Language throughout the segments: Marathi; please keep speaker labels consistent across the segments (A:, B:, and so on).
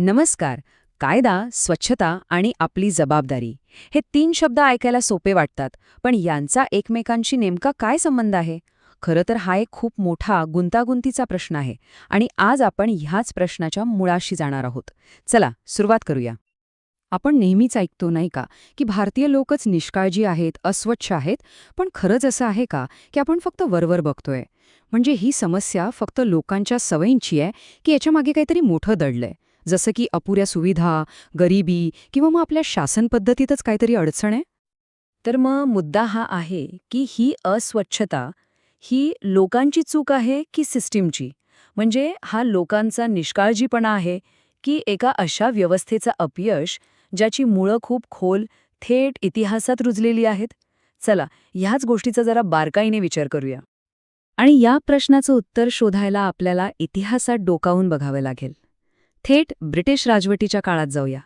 A: नमस्कार. कायदा स्वच्छता आणि आपली जबाबदारी हे तीन शब्द ऐकायला सोपे वाटतात पण यांचा एकमेकांशी नेमका काय संबंध आहे? खरं तर हा एक खूप मोठा गुंतागुंतीचा प्रश्न आहे आणि आज आपण ह्याच प्रश्नाच्या मुळाशी जाणार आहोत. चला सुरुवात करूया. आपण नेहमीच ऐकतो नाही का की भारतीय लोकच निष्काळजी आहेत अस्वच्छ आहेत पण खरंच असं आहे का की आपण फक्त वरवर बघतोय? म्हणजे ही समस्या फक्त लोकांच्या सवयींची आहे की याच्यामागे काहीतरी मोठं दडलंय? जसं की अपुऱ्या सुविधा गरिबी किंवा मग आपल्या शासन पद्धतीतच काहीतरी अडचण आहे? तर मग मुद्दा हा आहे की ही अस्वच्छता ही लोकांची चूक आहे की सिस्टीमची? म्हणजे हा लोकांचा निष्काळजीपणा आहे की एका अशा व्यवस्थेचा अपयश ज्याची मुळं खूप खोल थेट इतिहासात रुजलेली आहेत? चला ह्याच गोष्टीचा जरा बारकाईने विचार करूया. आणि या प्रश्नाचं उत्तर शोधायला आपल्याला इतिहासात डोकावून बघावं लागेल. थेट ब्रिटिश राजवटीच्या काळात जाऊया.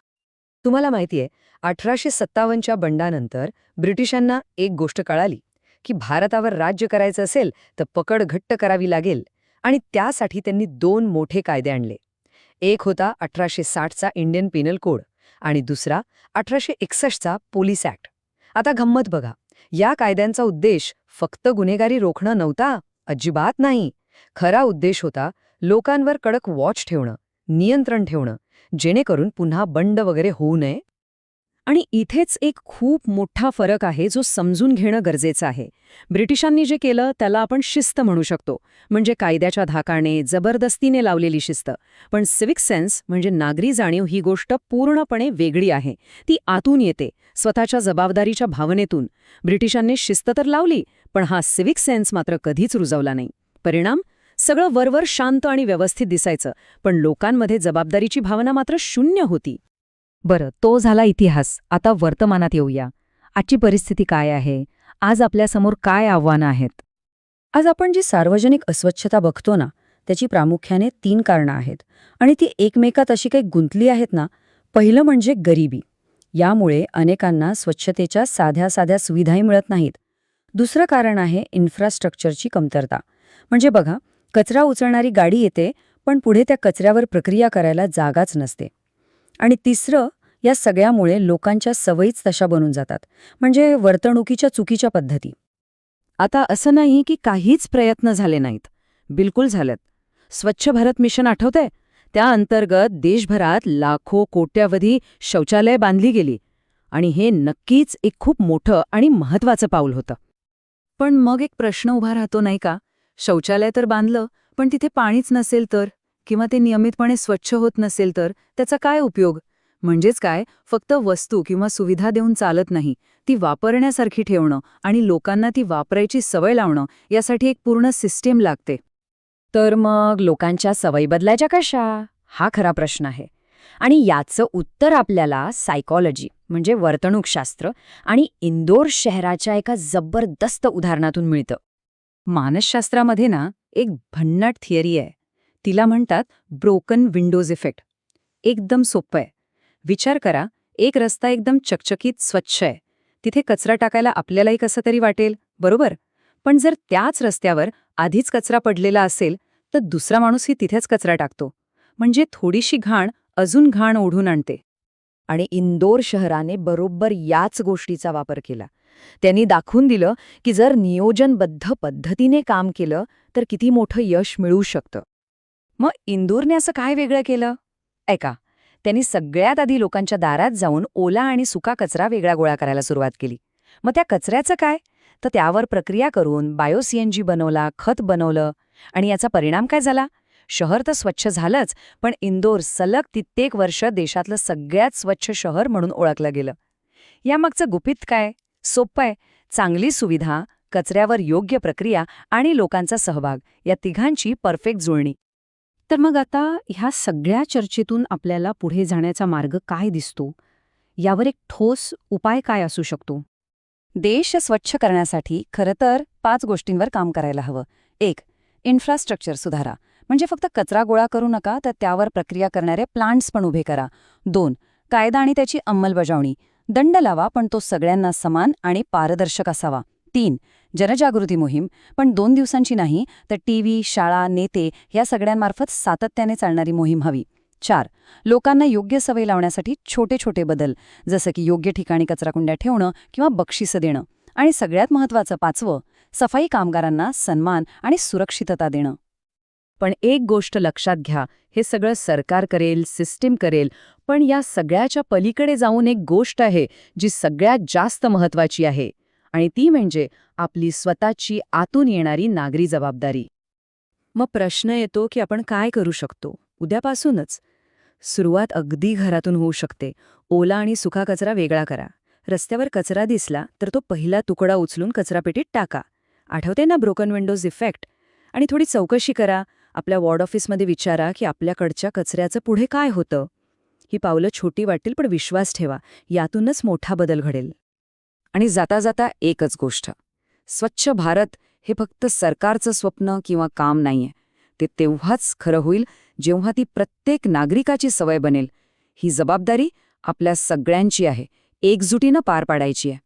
B: तुम्हाला माहितीये अठराशे सत्तावन्नच्या बंडानंतर ब्रिटिशांना एक गोष्ट कळाली की भारतावर राज्य करायचं असेल तर पकड घट्ट करावी लागेल आणि त्यासाठी त्यांनी दोन मोठे कायदे आणले. एक होता अठराशे साठचा इंडियन पिनल कोड आणि दुसरा अठराशे एकसष्टचा पोलीस ॲक्ट. आता गंमत बघा या कायद्यांचा उद्देश फक्त गुन्हेगारी रोखणं नव्हता अजिबात नाही. खरा उद्देश होता लोकांवर कडक वॉच ठेवणं. नियंत्रण ठेवणं जेणेकरून पुन्हा बंड वगैरे होऊ नये.
A: आणि इथेच एक खूप मोठा फरक आहे जो समजून घेणं गरजेचं आहे. ब्रिटिशांनी जे केलं त्याला आपण शिस्त म्हणू शकतो. म्हणजे कायद्याच्या धाकाने जबरदस्तीने लावलेली शिस्त. पण सिविक सेन्स म्हणजे नागरी जाणीव ही गोष्ट पूर्णपणे वेगळी आहे. ती आतून येते स्वतःच्या जबाबदारीच्या भावनेतून. ब्रिटिशांनी शिस्त तर लावली पण हा सिविक सेन्स मात्र कधीच रुजवला नाही. परिणाम? सगळं वरवर शांत आणि व्यवस्थित दिसायचं पण लोकांमध्ये जबाबदारीची भावना मात्र शून्य होती. बरं तो झाला इतिहास. आता वर्तमानात येऊया. आजची परिस्थिती काय आहे? आज आपल्यासमोर काय आव्हानं आहेत?
B: आज आपण जी सार्वजनिक अस्वच्छता बघतो ना त्याची प्रामुख्याने तीन कारणं आहेत. आणि ती एकमेकात अशी काही गुंतली आहेत ना पहिलं म्हणजे गरिबी. यामुळे अनेकांना स्वच्छतेच्या साध्या साध्या सुविधाही मिळत नाहीत. दुसरं कारण आहे इन्फ्रास्ट्रक्चरची कमतरता. म्हणजे बघा कचरा उचलणारी गाडी येते पण पुढे त्या कचऱ्यावर प्रक्रिया करायला जागाच नसते. आणि तिसरं या सगळ्यामुळे लोकांच्या सवयीच तशा बनून जातात म्हणजे वर्तणुकीच्या चुकीच्या पद्धती.
A: आता असं नाही की काहीच प्रयत्न झाले नाहीत. बिलकुल झालेत. स्वच्छ भारत मिशन आठवतंय? त्या अंतर्गत देशभरात लाखो कोट्यावधी शौचालय बांधली गेली. आणि हे नक्कीच एक खूप मोठं आणि महत्वाचं पाऊल होतं. पण मग एक प्रश्न उभा राहतो नाही का? शौचालय तर बांधलं पण तिथे पाणीच नसेल तर किंवा ते नियमितपणे स्वच्छ होत नसेल तर त्याचा काय उपयोग? म्हणजेच काय फक्त वस्तू किंवा सुविधा देऊन चालत नाही ती वापरण्यासारखी ठेवणं आणि लोकांना ती वापरायची सवय लावणं यासाठी एक पूर्ण सिस्टीम लागते.
B: तर मग लोकांच्या सवयी बदलायच्या कशा? हा खरा प्रश्न आहे. आणि याचं उत्तर आपल्याला सायकॉलॉजी म्हणजे वर्तणूकशास्त्र आणि इंदोर शहराच्या एका जबरदस्त उदाहरणातून मिळतं.
A: मानसशास्त्रामध्ये ना एक भन्नाट थिअरी आहे. तिला म्हणतात ब्रोकन विंडोज इफेक्ट एकदम सोपं आहे. विचार करा एक रस्ता एकदम चकचकीत स्वच्छ आहे. तिथे कचरा टाकायला आपल्यालाही कसं तरी वाटेल बरोबर? पण जर त्याच रस्त्यावर आधीच कचरा पडलेला असेल तर दुसरा माणूसही तिथेच कचरा टाकतो. म्हणजे थोडीशी घाण अजून घाण ओढून आणते.
B: आणि इंदोर शहराने बरोबर याच गोष्टीचा वापर केला. त्यांनी दाखवून दिलं की जर नियोजनबद्ध पद्धतीने काम केलं तर किती मोठं यश मिळू शकतं. मग इंदूरने असं काय वेगळं केलं? ऐका त्यांनी सगळ्यात आधी लोकांच्या दारात जाऊन ओला आणि सुका कचरा वेगळा गोळा करायला सुरुवात केली. मग त्या कचऱ्याचं काय? तर त्यावर प्रक्रिया करून बायोसीएनजी बनवला खत बनवलं आणि याचा परिणाम काय झाला? शहर तर स्वच्छ झालंच पण इंदोर सलग कित्येक वर्ष देशातलं सगळ्यात स्वच्छ शहर म्हणून ओळखलं गेलं. यामागचं गुपित काय? सोपंय आहे. चांगली सुविधा कचऱ्यावर योग्य प्रक्रिया आणि लोकांचा सहभाग या तिघांची परफेक्ट जुळणी.
A: तर मग आता ह्या सगळ्या चर्चेतून आपल्याला पुढे जाण्याचा मार्ग काय दिसतो? यावर एक ठोस उपाय काय असू शकतो?
B: देश स्वच्छ करण्यासाठी खरं तर पाच गोष्टींवर काम करायला हवं. एक इन्फ्रास्ट्रक्चर सुधारा. म्हणजे फक्त कचरा गोळा करू नका तर त्यावर प्रक्रिया करणारे प्लांट्स पण उभे करा. दोन कायदा आणि त्याची अंमलबजावणी. दंड लावा पण तो सगळ्यांना समान आणि पारदर्शक असावा. तीन जनजागृती मोहीम. पण दोन दिवसांची नाही तर टीव्ही शाळा नेते या सगळ्यांमार्फत सातत्याने चालणारी मोहीम हवी.
A: चार लोकांना योग्य सवय लावण्यासाठी छोटे छोटे बदल जसं की योग्य ठिकाणी कचराकुंड्या ठेवणं किंवा बक्षिसं देणं. आणि सगळ्यात महत्त्वाचं पाचवं सफाई कामगारांना सन्मान आणि सुरक्षितता देणं. पण एक गोष्ट लक्षात घ्या हे सगळं सरकार करेल सिस्टीम करेल पण या सगळ्याच्या पलीकडे जाऊन एक गोष्ट आहे जी सगळ्यात जास्त महत्वाची आहे आणि ती म्हणजे आपली स्वतःची आतून येणारी नागरी जबाबदारी. मग प्रश्न येतो की आपण काय करू शकतो? उद्यापासूनच. सुरुवात अगदी घरातून होऊ शकते. ओला आणि सुका कचरा वेगळा करा. रस्त्यावर कचरा दिसला तर तो पहिला तुकडा उचलून कचरापेटीत टाका. आठवते ना ब्रोकन विंडोज इफेक्ट? आणि थोडी चौकशी करा. आपल्या वॉर्ड ऑफिसमध्ये विचारा की आपल्याकडच्या कचऱ्याचं पुढे काय होतं. ही पावलं छोटी वाटतील पण विश्वास ठेवा यातूनच मोठा बदल घडेल. आणि जाता जाता एकच गोष्ट. स्वच्छ भारत हे फक्त सरकारचं स्वप्न किंवा काम नाहीये. ते तेव्हाच खरं होईल जेव्हा ती प्रत्येक नागरिकाची सवय बनेल. ही जबाबदारी आपल्या सगळ्यांची आहे. एकजुटीनं पार पाडायची आहे.